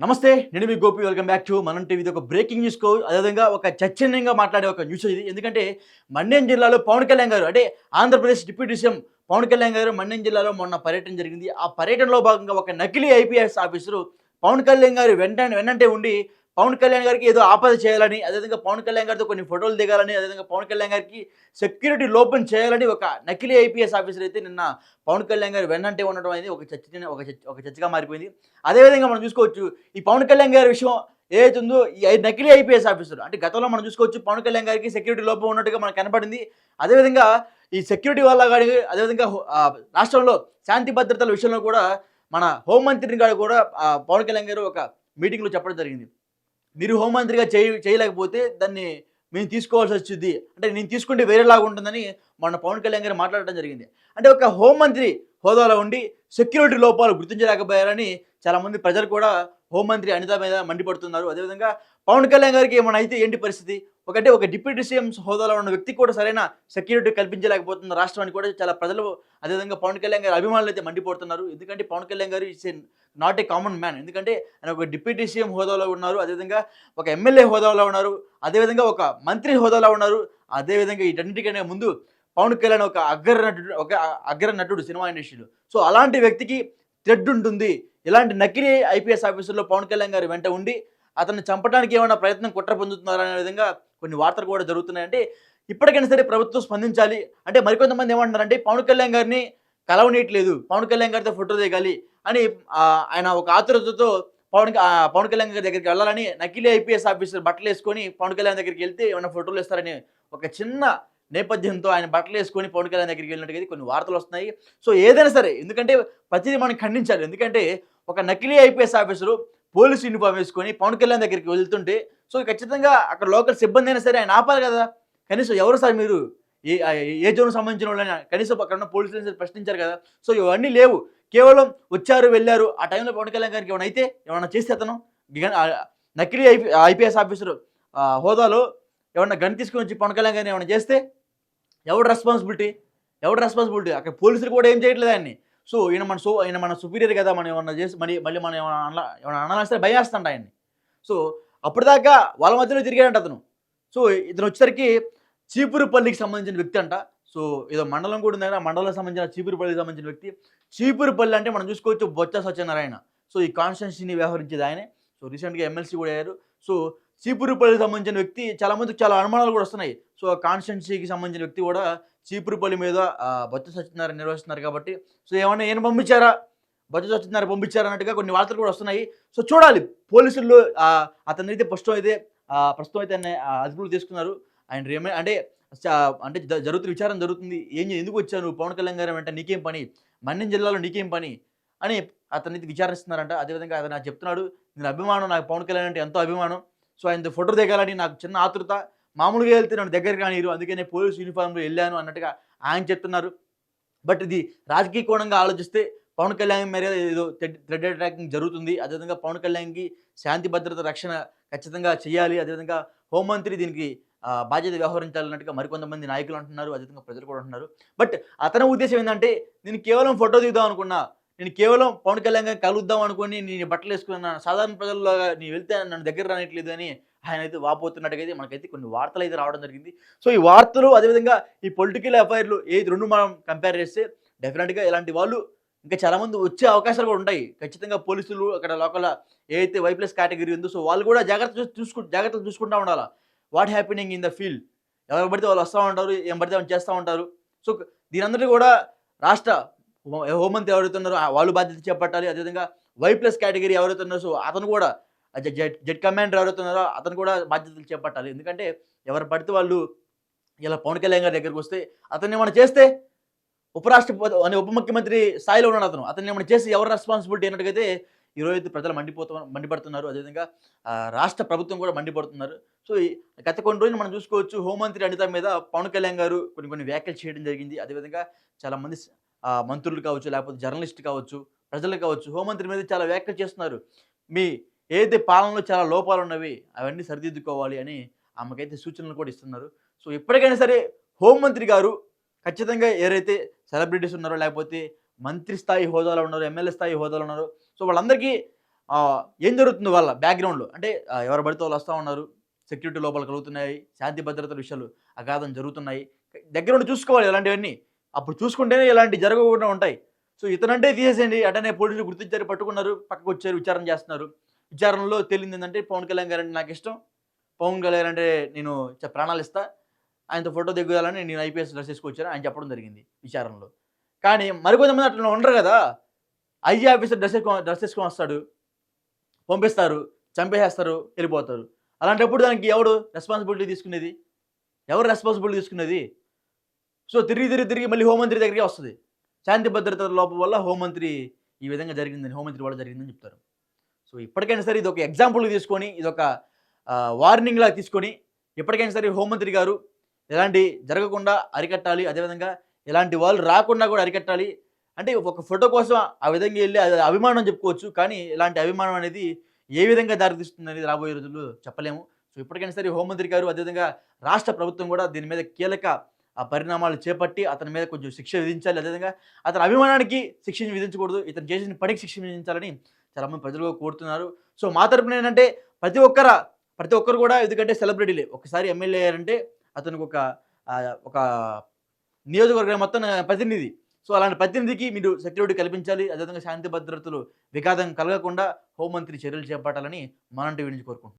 నమస్తే నేను మీ Gopi. Welcome back to Manam TV. ఇది ఒక బ్రేకింగ్ న్యూస్ కో అదేవిధంగా ఒక చర్చనీయంగా మాట్లాడే ఒక న్యూస్ ఇది. ఎందుకంటే మన్యం జిల్లాలో పవన్ కళ్యాణ్ గారు అంటే ఆంధ్రప్రదేశ్ డిప్యూటీ సీఎం పవన్ కళ్యాణ్ గారు మన్యం జిల్లాలో మొన్న పర్యటన జరిగింది. ఆ పర్యటనలో భాగంగా ఒక నకిలీ ఐపీఎస్ ఆఫీసరు పవన్ కళ్యాణ్ గారు వెంట వెన్నంటే ఉండి పవన్ కళ్యాణ్ గారికి ఏదో ఆపద చేయాలని అదేవిధంగా పవన్ కళ్యాణ్ గారితో కొన్ని ఫోటోలు దిగాలని అదేవిధంగా పవన్ కళ్యాణ్ గారికి సెక్యూరిటీ లోపం చేయాలని ఒక నకిలీ ఐపీఎస్ ఆఫీసర్ అయితే నిన్న పవన్ కళ్యాణ్ గారు వెన్నంటే ఉండడం అనేది ఒక చర్చ ఒక చర్చ ఒక చర్చగా మారిపోయింది. అదేవిధంగా మనం చూసుకోవచ్చు ఈ పవన్ కళ్యాణ్ గారి విషయం ఏదైతే ఉందో ఈ నకిలీ ఐపీఎస్ ఆఫీసర్ అంటే గతంలో మనం చూసుకోవచ్చు పవన్ కళ్యాణ్ గారికి సెక్యూరిటీ లోపం ఉన్నట్టుగా మనకు కనపడింది. అదేవిధంగా ఈ సెక్యూరిటీ వల్ల కానీ అదేవిధంగా రాష్ట్రంలో శాంతి భద్రతల విషయంలో కూడా మన హోంమంత్రిని గారు కూడా పవన్ కళ్యాణ్ గారు ఒక మీటింగ్లో చెప్పడం జరిగింది. మీరు హోంమంత్రిగా చేయ చేయలేకపోతే దాన్ని మేము తీసుకోవాల్సి వచ్చింది. అంటే నేను తీసుకుంటే వేరేలాగా ఉంటుందని మొన్న పవన్ కళ్యాణ్ గారు మాట్లాడడం జరిగింది. అంటే ఒక హోంమంత్రి హోదాలో ఉండి సెక్యూరిటీ లోపాలు గుర్తించలేకపోయారని చాలామంది ప్రజలు కూడా హోంమంత్రి అనిత మీద మండిపడుతున్నారు. అదేవిధంగా పవన్ కళ్యాణ్ గారికి ఏమైనా అయితే ఏంటి పరిస్థితి? ఒకటే ఒక డిప్యూటీ సీఎం హోదాలో ఉన్న వ్యక్తి కూడా సరైన సెక్యూరిటీ కల్పించలేకపోతున్న రాష్ట్రానికి కూడా చాలా ప్రజలు అదేవిధంగా పవన్ కళ్యాణ్ గారి అభిమానులు అయితే మండిపడుతున్నారు. ఎందుకంటే పవన్ కళ్యాణ్ గారు it's not a common man. ఎందుకంటే ఆయన ఒక డిప్యూటీ సీఎం హోదాలో ఉన్నారు. అదేవిధంగా ఒక ఎమ్మెల్యే హోదాలో ఉన్నారు. అదేవిధంగా ఒక మంత్రి హోదాలో ఉన్నారు. అదేవిధంగా వీటన్నిటికన్నా ముందు పవన్ కళ్యాణ్ ఒక అగ్ర నటుడు ఒక అగ్ర నటుడు సినిమా ఇండస్ట్రీలో. సో అలాంటి వ్యక్తికి థ్రెడ్ ఉంటుంది. ఇలాంటి నకిలీ ఐపీఎస్ ఆఫీసర్లో పవన్ కళ్యాణ్ గారు వెంట ఉండి అతన్ని చంపడానికి ఏమైనా ప్రయత్నం కుట్ర పొందుతున్నారనే విధంగా కొన్ని వార్తలు కూడా జరుగుతున్నాయి అంటే ఇప్పటికైనా సరే ప్రభుత్వం స్పందించాలి. అంటే మరికొంతమంది ఏమంటున్నారంటే పవన్ కళ్యాణ్ గారిని కలవనీయట్లేదు. పవన్ కళ్యాణ్ గారితో ఫోటో దిగాలి అని ఆయన ఒక ఆతురతతో పవన్ పవన్ కళ్యాణ్ గారి దగ్గరికి వెళ్ళాలని నకిలీ ఐపీఎస్ ఆఫీసర్ బట్టలు వేసుకొని పవన్ కళ్యాణ్ దగ్గరికి వెళ్తే ఏమైనా ఫోటోలు ఇస్తారని ఒక చిన్న నేపథ్యంతో ఆయన బట్టలు వేసుకొని పవన్ కళ్యాణ్ దగ్గరికి వెళ్ళినట్టుగా కొన్ని వార్తలు వస్తున్నాయి. సో ఏదైనా సరే ఎందుకంటే ప్రతిదీ మనం ఖండించాలి. ఎందుకంటే ఒక నకిలీ ఐపీఎస్ ఆఫీసరు పోలీస్ యూనిఫామ్ వేసుకొని పవన్ కళ్యాణ్ దగ్గరికి వెళ్తుంటే సో ఖచ్చితంగా అక్కడ లోకల్ సిబ్బంది అయినా సరే ఆయన ఆపాలి కదా? కనీసం ఎవరు సార్ మీరు? ఏ ఏ జోన్ సంబంధించిన వాళ్ళని కనీసం అక్కడ ఉన్న పోలీసులు సరే ప్రశ్నించారు కదా? సో ఇవన్నీ లేవు. కేవలం వచ్చారు వెళ్ళారు. ఆ టైంలో పవన్ కళ్యాణ్ గారికి ఏమైనా అయితే ఏమైనా చేస్తే అతను? నకిలీ ఐపీ ఐపీఎస్ ఆఫీసర్ హోదాలో ఏమన్నా గన్ తీసుకుని వచ్చి పవన్ కళ్యాణ్ గారిని ఏమైనా చేస్తే ఎవడు రెస్పాన్సిబిలిటీ ఎవడు రెస్పాన్సిబిలిటీ అక్కడ పోలీసులు కూడా ఏం చేయట్లేదు ఆయన్ని. సో ఈయన మన సో ఈయన మన సుపీరియర్ కదా మనం ఏమన్నా చేసి మళ్ళీ మళ్ళీ మనం ఏమైనా అన ఏమైనా అనాలిస్తే భయం ఆయన్ని. సో అప్పటిదాకా వాళ్ళ మధ్యలో తిరిగాడంట అతను. సో ఇతను వచ్చేసరికి చీపురుపల్లికి సంబంధించిన వ్యక్తి అంట. సో ఏదో మండలం కూడా ఉంది కదా, మండలం సంబంధించిన చీపురుపల్లికి సంబంధించిన వ్యక్తి. చీపురుపల్లి అంటే మనం చూసుకోవచ్చు బొత్స సత్యనారాయణ. సో ఈ కాన్స్టిట్యున్సీని వ్యవహరించేది ఆయనే. సో రీసెంట్గా ఎమ్మెల్సీ కూడా అయ్యారు. సో చీపురుపల్లికి సంబంధించిన వ్యక్తి చాలా మందికి చాలా అనుమానాలు కూడా వస్తున్నాయి. సో కాన్స్టెన్సీకి సంబంధించిన వ్యక్తి కూడా చీపురుపల్లి మీద ఆ, బొత్స సత్యనారాయణ నిర్వహిస్తున్నారు కాబట్టి. సో ఏమన్నా ఏం పంపించారా? బొత్స సత్యనారాయణ పంపించారా అన్నట్టుగా కొన్ని వార్తలు కూడా వస్తున్నాయి. సో చూడాలి. పోలీసుల్లో అతని అయితే ప్రస్తుతం అయితే ప్రస్తుతం అయితే ఆయన ఆ, తీసుకున్నారు. ఆయన రిమే అంటే అంటే జరుగుతున్న విచారం జరుగుతుంది. ఏం చే- ఎందుకు వచ్చాను పవన్ కళ్యాణ్ గారు అంటే నీకేం పని? మన్యం జిల్లాలో నీకేం పని? అని అతన్ని విచారిస్తున్నారంట. అదేవిధంగా అతను నాకు చెప్తున్నాడు. నేను అభిమానం నాకు పవన్ కళ్యాణ్ అంటే ఎంతో అభిమానం. సో ఆయన ఫోటో దిగాలని నాకు చిన్న ఆతృత. మామూలుగా వెళ్తే నన్ను దగ్గరికి రానిరు అందుకే నేను పోలీస్ యూనిఫామ్లో వెళ్ళాను అన్నట్టుగా ఆయన చెప్తున్నారు. బట్ ఇది రాజకీయ కోణంగా ఆలోచిస్తే పవన్ కళ్యాణ్ మీద ఏదో థ్రెడ్ అటాకింగ్ జరుగుతుంది. అదేవిధంగా పవన్ కళ్యాణ్కి శాంతి భద్రత రక్షణ ఖచ్చితంగా చేయాలి. అదేవిధంగా హోంమంత్రి దీనికి బాధ్యత వ్యవహరించాలన్నట్టుగా మరికొంతమంది నాయకులు అంటున్నారు. అదేవిధంగా ప్రజలు కూడా అంటున్నారు. బట్ అతని ఉద్దేశం ఏంటంటే నేను కేవలం ఫోటో దిగుదాం అనుకున్నా. నేను కేవలం పవన్ కళ్యాణ్ గారిని కలుద్దాం అనుకుని నేను బట్టలు వేసుకున్నాను సాధారణ ప్రజల్లో నీ వెళ్తే నన్ను దగ్గర రానట్లేదు అని ఆయన అయితే వాపోతున్నట్టుగా అయితే మనకైతే కొన్ని వార్తలు అయితే రావడం జరిగింది. సో ఈ వార్తలు అదేవిధంగా ఈ పొలిటికల్ అఫైర్లు ఏది రెండు మనం కంపేర్ చేస్తే డెఫినెట్గా ఇలాంటి వాళ్ళు ఇంకా చాలామంది వచ్చే అవకాశాలు కూడా ఉంటాయి. ఖచ్చితంగా పోలీసులు అక్కడ లోకల్ ఏదైతే వై ప్లస్ కేటగిరీ ఉందో సో వాళ్ళు కూడా జాగ్రత్త చూసుకు జాగ్రత్తలు చూసుకుంటూ ఉండాలా? What happening in the field ఎవరు పడితే వాళ్ళు వస్తూ ఉంటారు ఏం పడితే వాళ్ళు చేస్తూ ఉంటారు. సో దీనందరికీ కూడా రాష్ట్ర హోమంత్ ఎవరైతున్నారో ఉన్నారో వాళ్ళు బాధ్యత చేపట్టాలి. అదేవిధంగా వై ప్లస్ కేటగిరీ ఎవరైతే ఉన్నారో సో అతను కూడా జ- జెడ్ జెడ్ కమాండర్ ఎవరైతున్నారో అతను కూడా బాధ్యతలు చేపట్టాలి. ఎందుకంటే ఎవరు పడితే వాళ్ళు ఇలా పవన్ కళ్యాణ్ గారి దగ్గరికి వస్తే అతన్ని ఏమైనా చేస్తే ఉపరాష్ట్రపతి అనే ఉప ముఖ్యమంత్రి స్థాయిలో ఉన్నాడు అతను. అతన్ని ఏమైనా చేసి ఎవరు రెస్పాన్సిబిలిటీ అన్నట్టుగైతే ఈరోజు ప్రజలు మండిపోతూ మండిపడుతున్నారు. అదేవిధంగా రాష్ట్ర ప్రభుత్వం కూడా మండిపడుతున్నారు. సో ఈ గత కొన్ని రోజులు మనం చూసుకోవచ్చు హోంమంత్రి అనిత మీద పవన్ కళ్యాణ్ గారు కొన్ని కొన్ని వ్యాఖ్యలు చేయడం జరిగింది. అదేవిధంగా చాలామంది మంత్రులు కావచ్చు లేకపోతే జర్నలిస్ట్ కావచ్చు ప్రజలు కావచ్చు హోంమంత్రి మీద చాలా వ్యాఖ్యలు చేస్తున్నారు. మీ ఏదైతే పాలనలో చాలా లోపాలు ఉన్నవి అవన్నీ సరిదిద్దుకోవాలి అని ఆమెకైతే సూచనలు కూడా ఇస్తున్నారు. సో ఎప్పటికైనా సరే హోంమంత్రి గారు ఖచ్చితంగా ఎవరైతే సెలబ్రిటీస్ ఉన్నారో లేకపోతే మంత్రి స్థాయి హోదాలో ఉన్నారో ఎమ్మెల్యే స్థాయి హోదాలో ఉన్నారో సో వాళ్ళందరికీ ఏం జరుగుతుంది వాళ్ళ బ్యాక్గ్రౌండ్లో అంటే ఎవరు పడితే వాళ్ళు వస్తూ ఉన్నారు సెక్యూరిటీ లోపల కలుగుతున్నాయి శాంతి భద్రతల విషయాలు అగాధం జరుగుతున్నాయి దగ్గర ఉండి చూసుకోవాలి ఇలాంటివన్నీ. అప్పుడు చూసుకుంటేనే ఇలాంటి జరగకుండా ఉంటాయి. సో ఇతనంటే తీసేసేయండి. అటనే పోలీసులు గుర్తించారు పట్టుకున్నారు పక్కకు వచ్చారు విచారణ చేస్తున్నారు. విచారణలో తేలింది ఏంటంటే పవన్ కళ్యాణ్ గారు అంటే నాకు ఇష్టం. పవన్ కళ్యాణ్ అంటే నేను చ- ప్రాణాలు ఇస్తా. ఆయనతో ఫోటో దిగాలని నేను ఐపీఎస్ డ్రెస్ వేసుకొచ్చాను. ఆయన చెప్పడం జరిగింది విచారణలో. కానీ మరికొంతమంది అట్లా ఉండరు కదా. ఐజీ ఆఫీసర్ డ్రెస్ డ్రెస్ వేసుకొని వస్తాడు. పంపిస్తారు చంపేసేస్తారు వెళ్ళిపోతారు. అలాంటప్పుడు దానికి ఎవడు రెస్పాన్సిబిలిటీ తీసుకునేది? ఎవరు రెస్పాన్సిబిలిటీ తీసుకునేది? సో తిరిగి తిరిగి తిరిగి మళ్ళీ హోంమంత్రి దగ్గరికి వస్తుంది. శాంతి భద్రత లోపం వల్ల హోంమంత్రి ఈ విధంగా జరిగిందని హోంమంత్రి వల్ల జరిగిందని చెప్తారు. సో ఇప్పటికైనా సరే ఇది ఒక ఎగ్జాంపుల్ తీసుకొని ఇది ఒక వార్నింగ్ లాగా తీసుకొని ఎప్పటికైనా సరే హోంమంత్రి గారు ఎలాంటి జరగకుండా అరికట్టాలి అదేవిధంగా ఇలాంటి వాళ్ళు రాకుండా కూడా అరికట్టాలి. అంటే ఒక ఫోటో కోసం ఆ విధంగా వెళ్ళి అది అభిమానం చెప్పుకోవచ్చు కానీ ఇలాంటి అభిమానం అనేది ఏ విధంగా దారితీస్తుంది అనేది రాబోయే రోజుల్లో చెప్పలేము. సో ఇప్పటికైనా సరే హోంమంత్రి గారు అదేవిధంగా రాష్ట్ర ప్రభుత్వం కూడా దీని మీద కీలక ఆ పరిణామాలు చేపట్టి అతని మీద కొంచెం శిక్ష విధించాలి. అదేవిధంగా అతని అభిమానానికి శిక్షను విధించకూడదు. ఇతను చేసిన పనికి శిక్ష విధించాలని చాలామంది ప్రజలు కోరుతున్నారు. సో మా తరపున ఏంటంటే ప్రతి ఒక్కర ప్రతి ఒక్కరు కూడా ఎందుకంటే సెలబ్రిటీలే ఒకసారి ఎమ్మెల్యే అయ్యారంటే అతనికి ఒక ఒక నియోజకవర్గం మొత్తం ప్రతినిధి. సో అలాంటి ప్రతినిధికి మీరు సెక్యూరిటీ కల్పించాలి. అదేవిధంగా శాంతి భద్రతలు విఘాతం కలగకుండా హోంమంత్రి చర్యలు చేపట్టాలని మనం టీవీ కోరుకుంటున్నాం.